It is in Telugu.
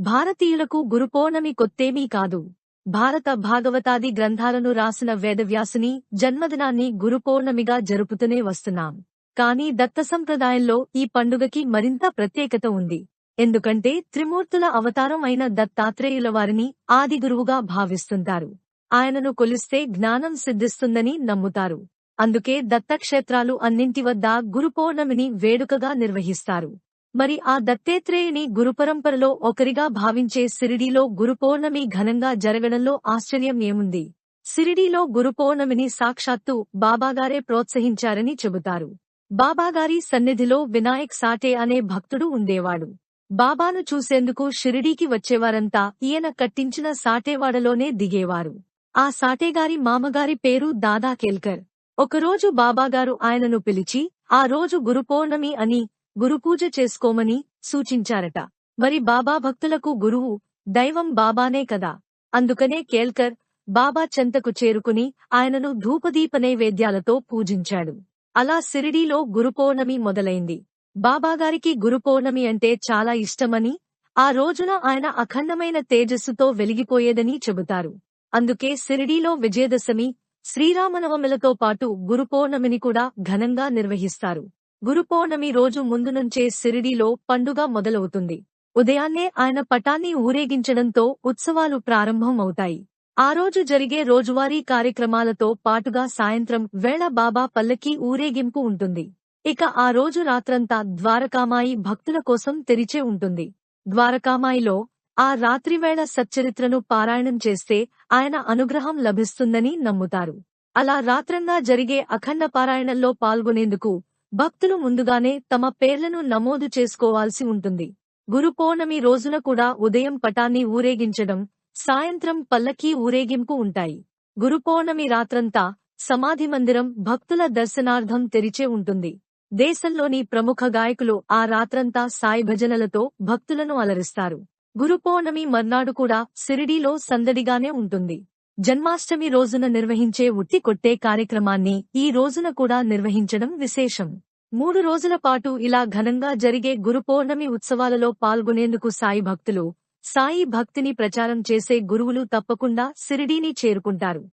భారతీయులకు గురుపౌర్ణమి కొత్తేమీ కాదు. భారత భాగవతాది గ్రంథాలను రాసిన వేదవ్యాసుని జన్మదినాన్ని గురుపౌర్ణమిగా జరుపుతూనే వస్తున్నాం. కానీ దత్త సంప్రదాయంలో ఈ పండుగకి మరింత ప్రత్యేకత ఉంది. ఎందుకంటే త్రిమూర్తుల అవతారం అయిన దత్తాత్రేయుల వారిని ఆది గురువుగా భావిస్తుంటారు. ఆయనను కొలిస్తే జ్ఞానం సిద్ధిస్తుందని నమ్ముతారు. అందుకే దత్తక్షేత్రాలు అన్నింటి వద్ద గురుపౌర్ణమిని వేడుకగా నిర్వహిస్తారు. మరి ఆ దత్తేత్రేయుని గురుపరంపరలో ఒకరిగా భావించే సిరిడీలో గురుపౌర్ణమి ఘనంగా జరగడంలో ఆశ్చర్యం ఏముంది? సిరిడీలో గురుపౌర్ణమిని సాక్షాత్తు బాబాగారే ప్రోత్సహించారని చెబుతారు. బాబాగారి సన్నిధిలో వినాయక్ సాటే అనే భక్తుడు ఉండేవాడు. బాబాను చూసేందుకు షిరిడీకి వచ్చేవారంతా ఈయన కట్టించిన సాటేవాడలోనే దిగేవారు. ఆ సాటేగారి మామగారి పేరు దాదా కేల్కర్. ఒకరోజు బాబాగారు ఆయనను పిలిచి ఆ రోజు గురుపౌర్ణమి అని గురుపూజ చేసుకోమని సూచించారట. మరి బాబా భక్తులకు గురువు దైవం బాబానే కదా? అందుకనే కేల్కర్ బాబా చెంతకు చేరుకుని ఆయనను ధూపదీప నైవేద్యాలతో పూజించాడు. అలా సిరిడీలో గురుపౌర్ణమి మొదలైంది. బాబాగారికి గురుపౌర్ణమి అంటే చాలా ఇష్టమని ఆ రోజున ఆయన అఖండమైన తేజస్సుతో వెలిగిపోయేదని చెబుతారు. అందుకే సిరిడీలో విజయదశమి శ్రీరామనవమిలతో పాటు గురుపౌర్ణమిని కూడా ఘనంగా నిర్వహిస్తారు. గురుపౌర్ణమి రోజు ముందు నుంచే సిరిడీలో పండుగ మొదలవుతుంది. ఉదయాన్నే ఆయన పటాన్ని ఊరేగించడంతో ఉత్సవాలు ప్రారంభం అవుతాయి ఆ రోజు జరిగే రోజువారీ కార్యక్రమాలతో పాటుగా సాయంత్రం వేళ బాబా పల్లకి ఊరేగింపు ఉంటుంది. ఇక ఆ రోజు రాత్రంతా ద్వారకామాయి భక్తుల కోసం తెరిచే ఉంటుంది. ద్వారకామాయిలో ఆ రాత్రివేళ సచ్చరిత్రను పారాయణం చేస్తే ఆయన అనుగ్రహం లభిస్తుందని నమ్ముతారు. అలా రాత్రంగా జరిగే అఖండ పారాయణంలో పాల్గొనేందుకు భక్తులు ముందుగానే తమ పేర్లను నమోదు చేసుకోవాల్సి ఉంటుంది. గురు పౌర్ణమి రోజున కూడా ఉదయం పటాన్ని ఊరేగించడం సాయంత్రం పల్లకీ ఊరేగింపు ఉంటాయి. గురు పౌర్ణమి రాత్రంతా సమాధి మందిరం భక్తుల దర్శనార్థం తెరిచే ఉంటుంది. దేశంలోని ప్రముఖ గాయకులు ఆ రాత్రంతా సాయి భజనలతో భక్తులను అలరిస్తారు. గురు పౌర్ణమి మర్నాడు కూడా సిరిడీలో సందడిగానే ఉంటుంది. జన్మాష్టమి రోజున నిర్వహించే ఉట్టి కొట్టే కార్యక్రమాన్ని ఈ రోజున కూడా నిర్వహించడం విశేషం. మూడు రోజుల పాటు ఇలా ఘనంగా జరిగే గురు పౌర్ణమి ఉత్సవాలలో పాల్గొనేందుకు సాయి భక్తులు సాయి భక్తిని ప్రచారం చేసే గురువులు తప్పకుండా సిరిడీని చేరుకుంటారు.